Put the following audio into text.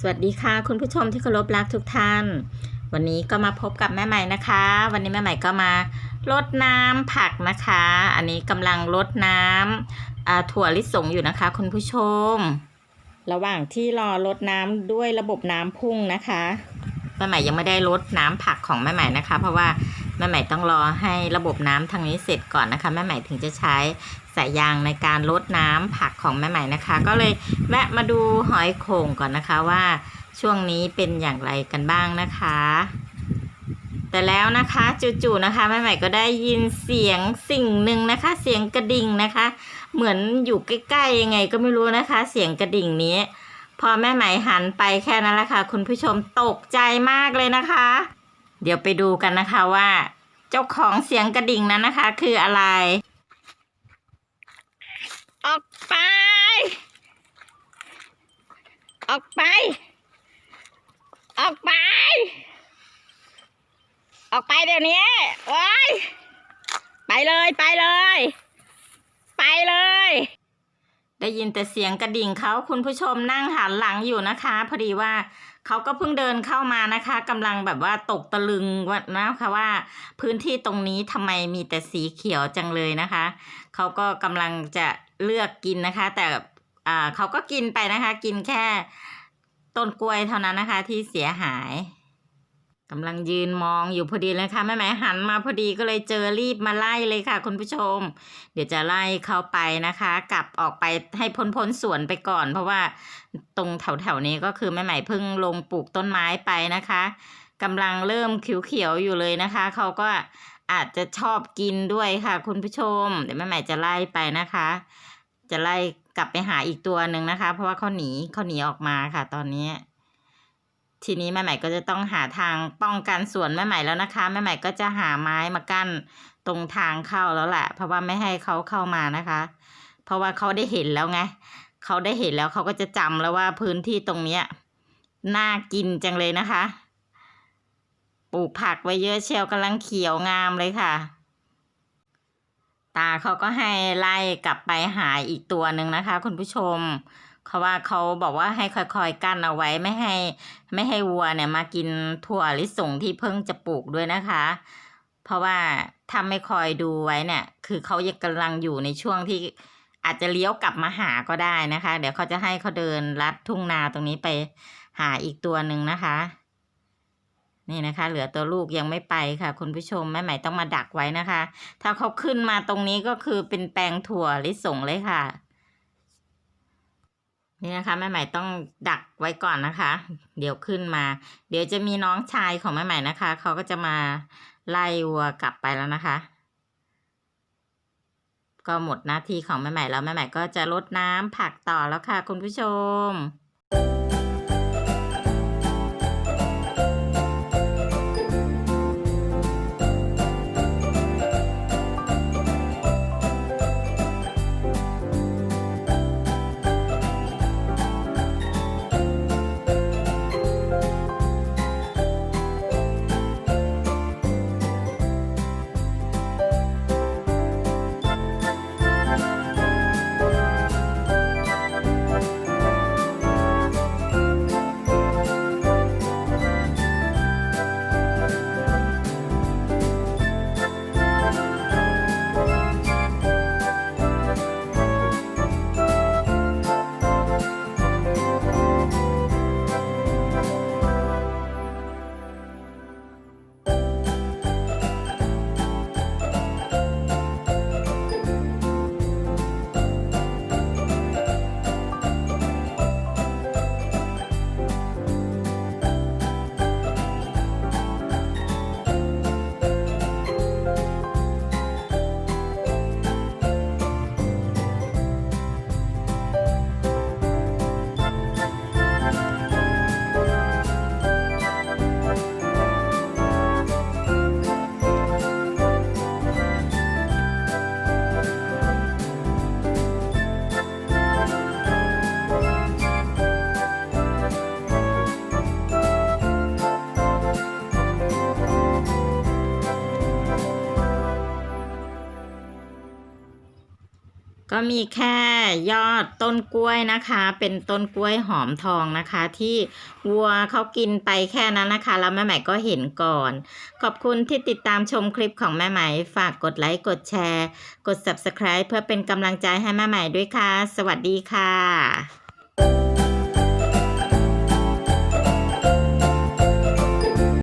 สวัสดีค่ะ คุณผู้ชมที่เคารพรักทุกท่าน วันนี้ก็มาพบกับแม่ใหม่นะคะ วันนี้แม่ใหม่ก็มารดน้ำผักนะคะ อันนี้กำลังรดน้ำอ่าถั่วลิสงอยู่นะคะ คุณผู้ชม ระหว่างที่รอรดน้ำด้วยระบบน้ำพุ่งนะคะแม่ใหม่ยังไม่ได้รดน้ำผักของแม่ใหม่นะคะ เพราะว่า แม่ใหม่ต้องรอให้ระบบน้ำทางนี้เสร็จก่อนนะคะแม่ใหม่ถึงจะใช้สายยางในการรดน้ำผักของแม่ใหม่นะคะ ก็เลยแวะมาดูหอยโข่งก่อนนะคะว่าช่วงนี้เป็นอย่างไรกันบ้างนะคะ แต่แล้วนะคะจู่ๆนะคะแม่ใหม่ก็ได้ยินเสียงสิ่งหนึ่งนะคะ เสียงกระดิ่งนะคะ เหมือนอยู่ใกล้ๆยังไงก็ไม่รู้นะคะ เสียงกระดิ่งนี้พอแม่ไหมหันไปแค่นั้นแหละค่ะ คุณผู้ชมตกใจมากเลยนะคะ เดี๋ยวไปดูกันนะคะว่า เจ้าของเสียงกระดิ่งนั้นนะคะ คืออะไร ออกไป ออกไป ออกไป ออกไปเดี๋ยวนี้ว้ยไปเลยไปเลย ไปเลย ได้ยินแต่เสียงกระดิ่งเขาคุณผู้ชมนั่งหันหลังอยู่นะคะ พอดีว่าเขาก็เพิ่งเดินเข้ามานะคะกำลังแบบว่าตกตะลึงว่านะคะว่า พื้นที่ตรงนี้ทำไมมีแต่สีเขียวจังเลยนะคะ เขาก็กำลังจะเลือกกินนะคะ แต่อ่าเขาก็กินไปนะคะ กินแค่ต้นกล้วยเท่านั้นนะคะที่เสียหาย กำลังยืนมองอยู่พอดีเลยค่ะแม่ไหมหันมาพอดีก็เลยเจอรีบมาไล่เลยค่ะ คุณผู้ชม เดี๋ยวจะไล่เข้าไปนะคะ กลับออกไปให้พ้นพ้นสวนไปก่อน เพราะว่าตรงแถวแถวๆนี้ก็คือแม่ใหม่เพิ่งลงปลูกต้นไม้ไปนะคะกำลังเริ่มเขียวๆอยู่เลยนะคะ เขาก็อาจจะชอบกินด้วยค่ะ คุณผู้ชม เดี๋ยวแม่ใหม่จะไล่ไปนะคะ จะไล่กลับไปหาอีกตัวหนึ่งนะคะ เพราะว่าเขาหนีเขาหนีออกมาค่ะ ตอนนี้ ทีนี้แม่ใหม่ก็จะต้องหาทางป้องกันสวนแม่ใหม่แล้วนะคะแม่ใหม่ก็จะหาไม้มากั้นตรงทางเข้าแล้วแหละ เพราะว่าไม่ให้เขาเข้ามานะคะ เพราะว่าเขาได้เห็นแล้วไงเขาได้เห็นแล้วเขาก็จะจำแล้วว่าพื้นที่ตรงเนี้ยน่ากินจังเลยนะคะ ปลูกผักไว้เยอะเชียวกำลังเขียวงามเลยค่ะ ตาเขาก็ให้ไล่กลับไปหาอีกตัวหนึ่งนะคะ คุณผู้ชม เขาว่าเขาบอกว่าให้ค่อยๆกั้นเอาไว้ไม่ให้ ไม่ให้วัวเนี่ยมากินถั่วลิสงที่เพิ่งจะปลูกด้วยนะคะ เพราะว่าถ้าไม่คอยดูไว้เนี่ย คือเขายังกำลังอยู่ในช่วงที่อาจจะเลี้ยวกลับมาหาก็ได้นะคะ เดี๋ยวเขาจะให้เขาเดินลัดทุ่งนาตรงนี้ไปหาอีกตัวหนึ่งนะคะ นี่นะคะ เหลือตัวลูกยังไม่ไปค่ะ คุณผู้ชมแม่ใหม่ต้องมาดักไว้นะคะ ถ้าเขาขึ้นมาตรงนี้ก็คือเป็นแปลงถั่วลิสงเลยค่ะ นี่นะคะแม่ใหม่ต้องดักไว้ก่อนนะคะ เดี๋ยวขึ้นมา เดี๋ยวจะมีน้องชายของแม่ใหม่นะคะเขาก็จะมาไล่วัวกลับไปแล้วนะคะ ก็หมดหน้าที่ของแม่ใหม่แล้วแม่ใหม่ก็จะรดน้ำผักต่อแล้วค่ะ คุณผู้ชม ก็มีแค่ยอดต้นกล้วยนะคะ เป็นต้นกล้วยหอมทองนะคะ ที่วัวเขากินไปแค่นั้นนะคะ แล้วแม่ใหม่ก็เห็นก่อน ขอบคุณที่ติดตามชมคลิปของแม่ใหม่ ฝากกดไลค์กดแชร์ กด Subscribe เพื่อเป็นกำลังใจให้แม่ใหม่ด้วยค่ะ สวัสดีค่ะ